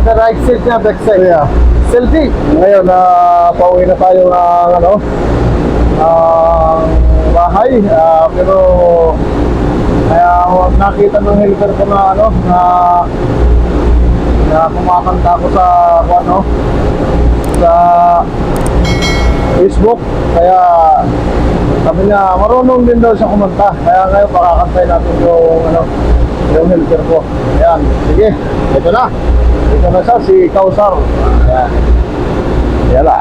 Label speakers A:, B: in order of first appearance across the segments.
A: Nasa right side niya, back side.
B: Yeah.
A: Selfie.
B: Ngayon, na pauwi na tayo ng ano, ang bahay. Ah, pero kaya nakita ng helper ko na ano, na na kumakanta ko sa ano, sa Facebook. Kaya sabi niya, marunong din daw siya kumanta. Kaya ngayon pakakantay natin yung ano, yung helper ko. Ayan, sige, ito na. Ito na siya, si Kausar. Ayan. Yala.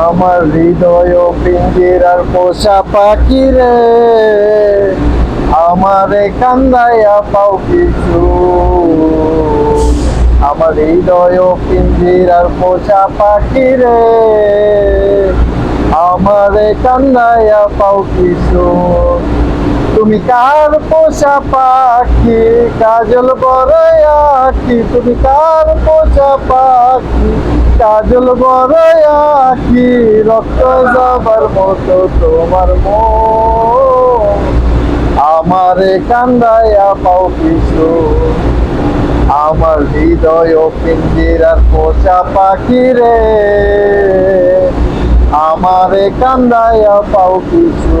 B: আমার হৃদয় পিঞ্জিরার পোষা পাখি রে আমারে কান্দাইয়া পাও কিছু আমার হৃদয় পিঞ্জিরার পোষা পাখি রে আমারে কান্দাইয়া পাও কিছু তুমি কার পোষা পাখি কাজল বড়াকি তুমি কার পোচা পাখি? কাজল বড়াকি রক্ত যাবার মতো তোমার মো আমারে কান্দায়া পাও কিছু। আমার হৃদয় পিঞ্জিরার পোষা পাখি রে। আমারে কান্দাইয়া পাও কিছু।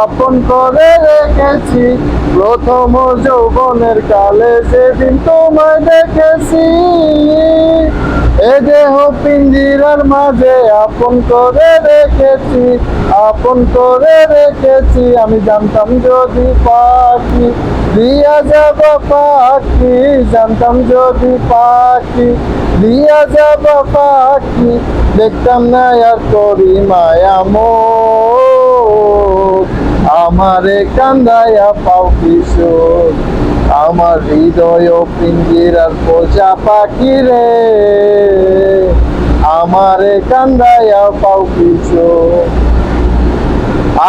B: আপন করে রেখেছি। প্রথম যৌবনের কালে সেদিন তোমায় দেখেছি। এ দেহ পিঞ্জিরার মাঝে আপন করে রেখেছি, আপন করে রেখেছি। আমি জানতাম যদি পাখি দিয়া যাব পাখি, জানতাম যদি পাখি দিয়া যাব পাখি, দেখতাম না আর করি মায়া মোর। আমারে কান্দায়া পাও কিশোর। আমার হৃদয় পিঞ্জিরার পোষা পাখি রে। আমারে কান্দায়া পাও কিশোর।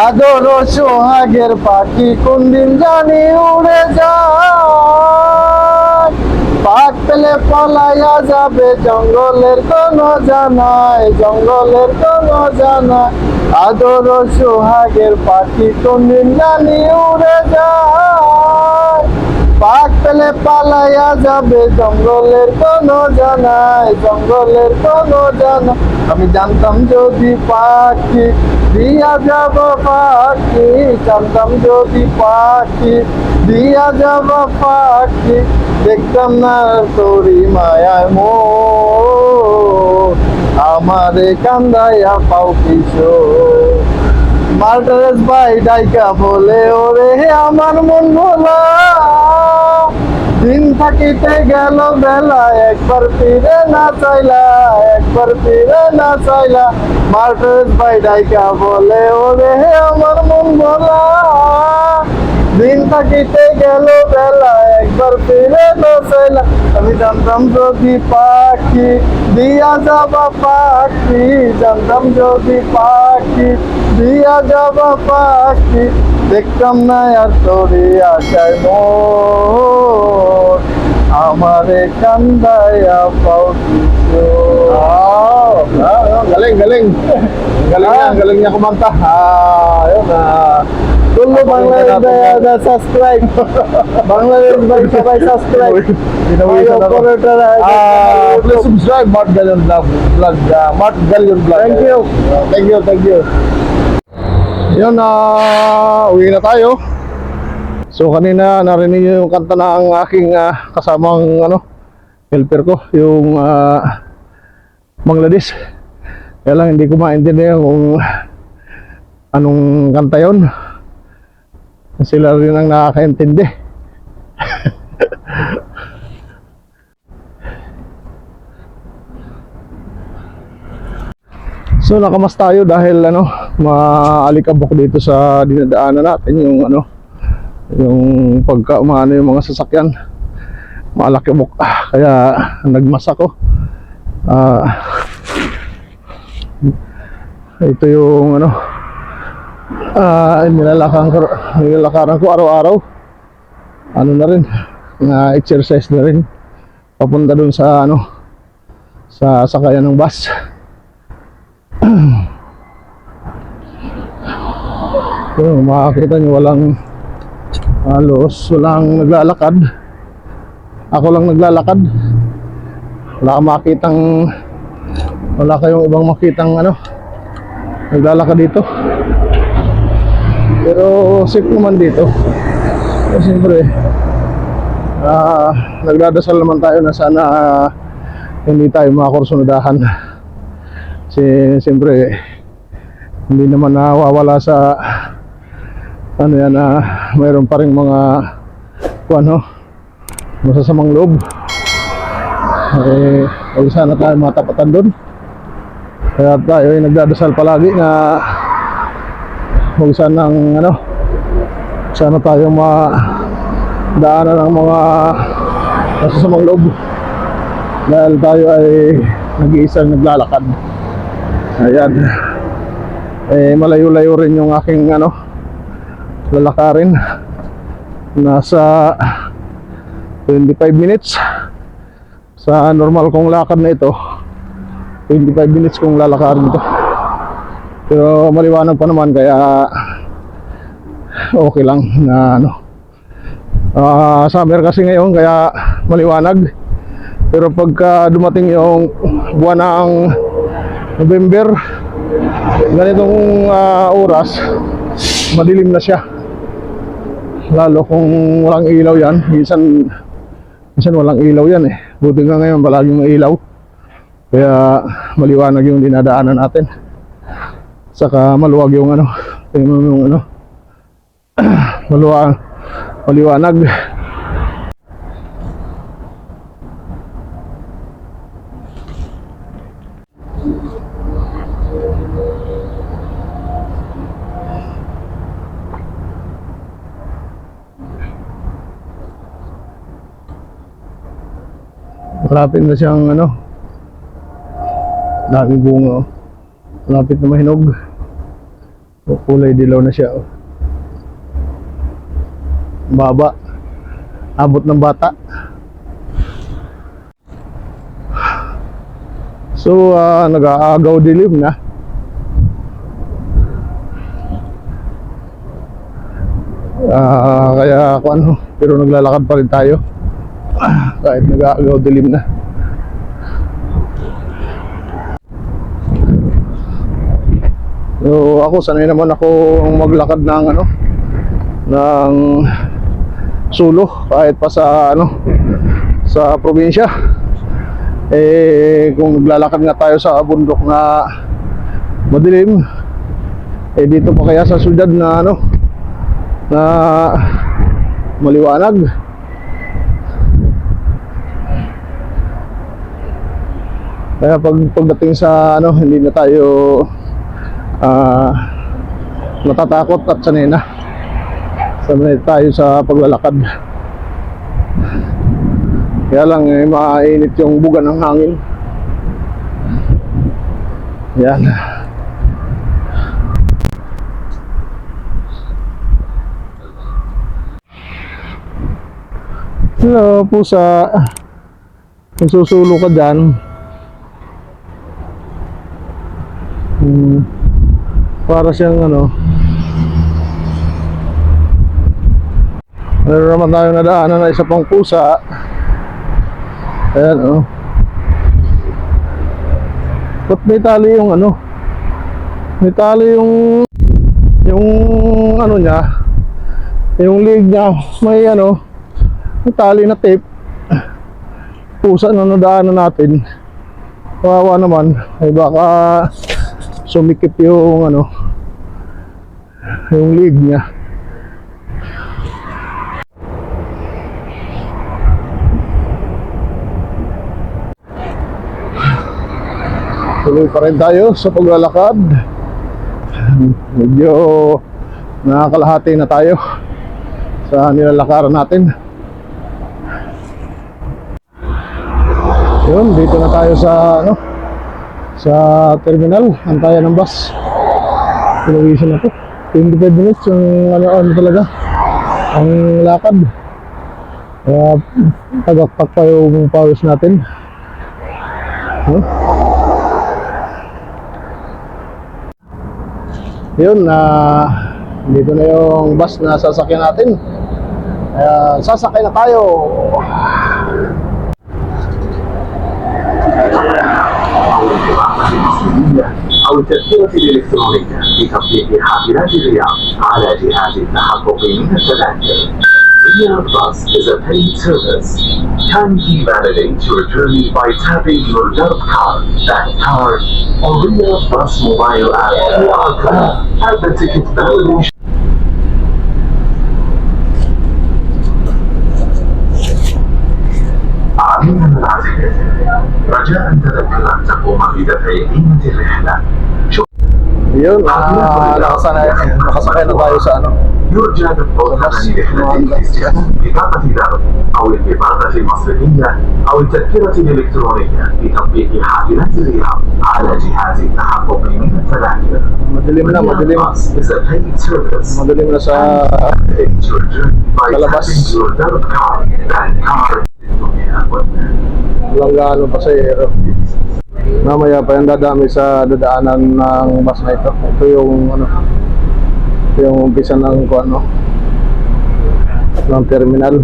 B: আদর সোহাগের পাখি কোন দিন জানি উড়ে যায় পাক পেলে পলাইয়া যাবে, জঙ্গলের কোন জানায় জঙ্গলের কোন জানায় আদর সোহাগের পাখি দিন জানি উড়ে যায়। পাক পেলে পালাইয়া যাবে, জঙ্গলের কোন জানায় জঙ্গলের কোন জানা। আমি জানতাম যদি পাখি দিয়া যাব পাখি, জানতাম যদি পাখি দিয়া যাব পাখি, দেখতাম না তোরি মায়ায় মো আমারে কান্দাইয়া পাও কিশোর। মার্টারেস ভাই ডাইকা বলে, ওরে আমার মন ভোলা, দিন থাকিতে গেল বেলা, একবার ফিরে না চাইলা, একবার ফিরে না চাইলা। মার্টারেস ভাই ডাইকা বলে, ওরে আমার মন ভোলা দিন থাকিতে গেল বেলা একবার ফিরে না চাইলা আমি জানতাম যদি পাখি দিয়া যাবা পাখি জানতাম যদি পাখি দিয়া যাবা পাখি দেখতাম না আর তোরে আশায় মোর আমারে কান্দায়া পাও কিছু
A: Oh, ah, galing, galing. Galing niya,
B: Ah.
A: galing niya kumanta. Ah, yun ah.
B: Ayaw,
A: ako.
B: operator, ah,
A: Ah,
B: YouTube.
A: please subscribe Mark Galion Vlog. Vlog, ah, Mark Galion Vlog.
B: Thank you.
A: Ah, thank you, thank you. Yun na, uwi na tayo. So kanina narinig niyo yung kanta ng aking ah, kasamang ano, helper ko, yung ah, Bangladesh. Kaya lang hindi ko maintindihan kung anong kanta yon. Sila rin ang nakakaintindi. So nakamas tayo dahil ano, maalikabok dito sa dinadaanan natin yung ano, yung pagka umaano yung mga sasakyan. Maalikabok. Ah, kaya nagmas ako. Ah, ito yung ano, ah, nilalakaran ko, nilalakaran ko araw-araw. Ano na rin, na exercise na rin. papunta dun sa ano sa sakayan ng bus. So, makakita nyo walang halos walang naglalakad. Ako lang naglalakad. Wala kang makitang wala kayong ibang makitang ano naglalakad dito. Pero safe naman dito. Kasi siyempre ah nagdadasal naman tayo na sana ah, hindi tayo makakursunodahan. Kasi siyempre hindi naman nawawala sa ano yan na mayroon pa rin mga ano masasamang loob eh huwag sana tayo matapatan doon kaya tayo ay nagdadasal palagi na huwag sanang ano sana tayo ma daanan ng mga masasamang loob. Dahil tayo ay nag-iisang naglalakad. Ayan. Eh malayo-layo rin yung aking ano lalakarin. Nasa 25 minutes. Sa normal kong lakad na ito 25 minutes kong lalakarin ito pero maliwanag pa naman kaya okay lang na ano. Ah, summer kasi ngayon kaya maliwanag. Pero pagka dumating yung buwan ng November ganitong ah, oras madilim na siya. Lalo kung walang ilaw yan. Minsan minsan walang ilaw yan eh. Buti nga ngayon palaging may ilaw. Kaya maliwanag yung dinadaanan natin saka maluwag yung ano mo yung ano maluwag maliwanag Malapit na siyang ano daming bunga oh. Malapit na mahinog O, kulay dilaw na siya oh. Baba Abot ng bata So ah, nag-aagaw dilim na Ah, kaya ako ano pero naglalakad pa rin tayo kahit nag-aagaw dilim na. So ako sanay naman ako maglakad ng ano ng sulo kahit pa sa ano sa probinsya. Eh kung naglalakad nga tayo sa bundok na madilim eh dito pa kaya sa syudad na ano na maliwanag Kaya pag pagdating sa ano, hindi na tayo ah natatakot at sanay na. Sanay tayo sa paglalakad. Kaya lang eh, mainit yung buga ng hangin. Yan. Hello, pusa. Kung susulo ka dyan, Hmm. Para siyang ano. Meron naman tayo nadaanan na isa pang pusa. Ayan oh. Ba't may tali yung ano? May tali yung yung ano niya yung leg niya may ano may tali na tape pusa na nadaanan natin kawawa naman ay baka sumikip yung ano yung leg niya. Tuloy pa rin tayo sa paglalakad. Medyo nakakalahati na tayo sa nilalakaran natin. Yun dito na tayo sa ano sa terminal, antayan ng bus. Pinawisan ako. 25 minutes yung ano, ano talaga, ang lakad. Kaya tagaktak pa yung pawis natin. Huh? Yun, na dito na yung bus na sasakyan natin. Kaya sasakay na tayo.
C: أو التذكرة الإلكترونية لتطبيق حافلات الرياض على جهاز التحقق من التذاكر. Riyadh Bus is a paid service. Kindly validate your journey by tapping your Dove card, that card, or Riyadh Bus mobile app QR code at the ticket validation. عميل العزيز رجاء تذكر أن تقوم بدفع قيمة الرحلة
A: Yun, ah, nakasana, nakasakay na tayo sa ano.
C: يرجى دفع ثمن رحلة باستخدام بطاقة ذهب أو البطاقة المصرفية أو التذكرة الإلكترونية لتطبيق حافلات الرياض على جهاز التحقق من التذاكر.
A: Madilim na, madilim.
C: Bus is a paid service.
A: Madilim na sa
C: Validate your journey by
A: Palabas.
C: tapping your debit card. That card
A: walang gaano pasahero. Mamaya pa yung dadami sa dadaanan ng bus na ito. Ito yung ano, yung umpisa ng ano, ng terminal.